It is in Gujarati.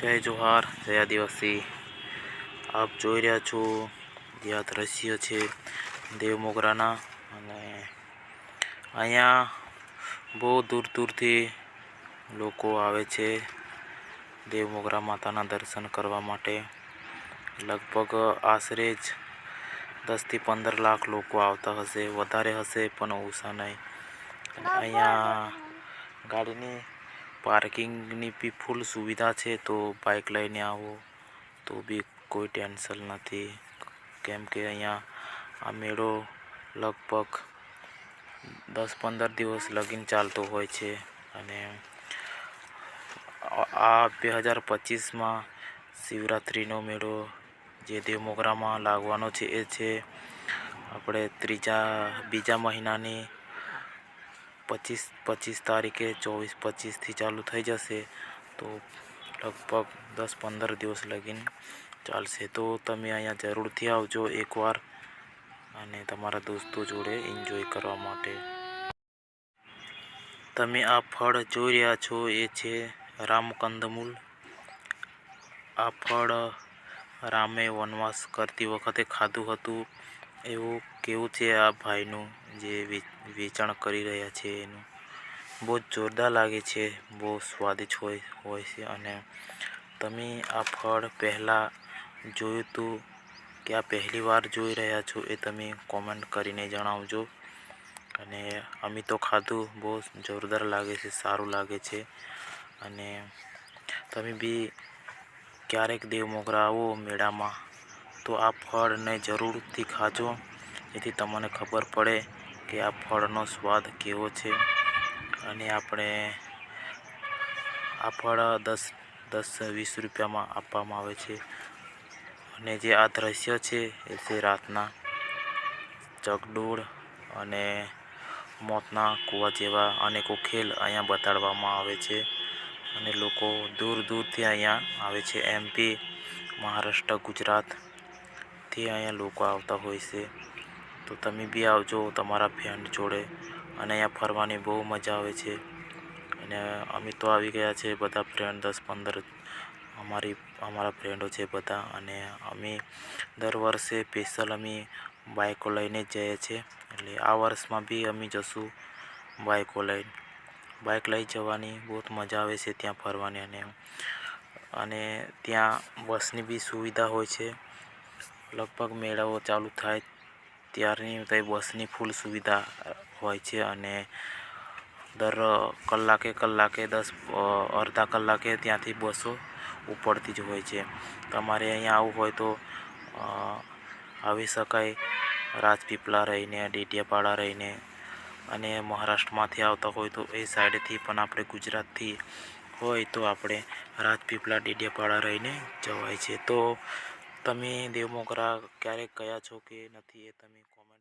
જય જોહાર, જય આદિવાસી. આપ જોઈ રહ્યા છો જે આ દ્રશ્ય છે દેવમોગરાના અને અહીંયા બહુ દૂર દૂરથી લોકો આવે છે દેવમોગરા માતાના દર્શન કરવા માટે. લગભગ આશરે જ દસથી પંદર લાખ લોકો આવતા હશે, વધારે હશે, પણ ઓછા નહીં. અહીંયા ગાડીની પાર્કિંગની બી ફૂલ સુવિધા છે, તો બાઇક લઈને આવો, તો બી કોઈ ટેન્શન નથી. કેમ કે અહીંયા આ મેળો લગભગ દસ પંદર દિવસ લગીન ચાલતો હોય છે અને આ- બે હજાર પચીસમાં શિવરાત્રિનો મેળો જે દેવમોગરામાં લાગવાનો છે એ છે, આપણે ત્રીજા, બીજા મહિનાની પચીસ પચીસ તારીખે ચોવીસ, પચીસથી ચાલુ થઈ જશે. તો લગભગ દસ, પંદર દિવસ લગીને ચાલશે. તો તમે અહીંયા જરૂરથી આવજો એકવાર અને તમારા દોસ્તો જોડે એન્જોય કરવા માટે. તમે આ ફળ જોઈ રહ્યા છો, એ છે રામકંદમૂલ. આ ફળ રામે વનવાસ કરતી વખતે ખાધું હતું. એવું કેવું છે આ ભાઈનું જે વેચાણ કરી રહ્યા છે એનું? બહુ જોરદાર લાગે છે, બહુ સ્વાદિષ્ટ હોય હોય છે અને તમે આ ફળ પહેલાં જોયું હતું કે આ પહેલી વાર જોઈ રહ્યા છો એ તમે કોમેન્ટ કરીને જણાવજો. અને અમે તો ખાધું, બહુ જોરદાર લાગે છે, સારું લાગે છે. અને તમે બી ક્યારેક દેવ મોગરા આવો મેળામાં. તો આ ફળને જરૂરથી ખાજો. જેથી તમને ખબર પડે કે આ ફળનો સ્વાદ કેવો છે. અને આપણે આ ફળ દસ દસ, વીસ રૂપિયામાં આપવામાં આવે છે. અને જે આ દ્રશ્ય છે એ છે રાતના ચકડોળ અને મોતના કૂવા જેવા અનેકો ખેલ અહીંયા બતાડવામાં આવે છે. અને લોકો દૂર દૂરથી અહીંયા આવે છે. એમપી મહારાષ્ટ્ર ગુજરાતથી અહીંયા લોકો આવતા હોય છે, તો તમે બી આવજો તમારા ફ્રેન્ડ જોડે. અને અહીંયા ફરવાની બહુ મજા આવે છે. અને અમે તો આવી ગયા છે બધા ફ્રેન્ડ દસ પંદર અમારી, અમારા ફ્રેન્ડો છે બધા. અને અમે દર વર્ષે સ્પેશિયલ અમે બાઇકો લઈને જ જઈએ છીએ. એટલે આ વર્ષમાં બી અમે જશું બાઇકો લઈને. બાઇક લઈ જવાની બહુ મજા આવે છે ત્યાં ફરવાની અને અને ત્યાં બસની બી સુવિધા હોય છે. લગભગ મેળાઓ ચાલુ થાય ત્યારની ત્યાં બસની ફૂલ સુવિધા હોય છે અને દર કલાકે કલાકે દસ અડધા કલાકે ત્યાંથી બસો ઉપડતી જ હોય છે. તમારે અહીંયા આવવું હોય તો આવી શકાય રાજપીપળા રહીને ડેડિયાપાડા રહીને અને મહારાષ્ટ્રમાંથી આવતા હોય તો એ સાઈડથી પણ આપણે ગુજરાતથી હોય તો આપણે રાજપીપળા ડેડિયાપાડા રહીને જવાય છે. તો તમે દેવમોગરા ક્યારેક ગયા છો કે નથી એ તમે કોમેન્ટ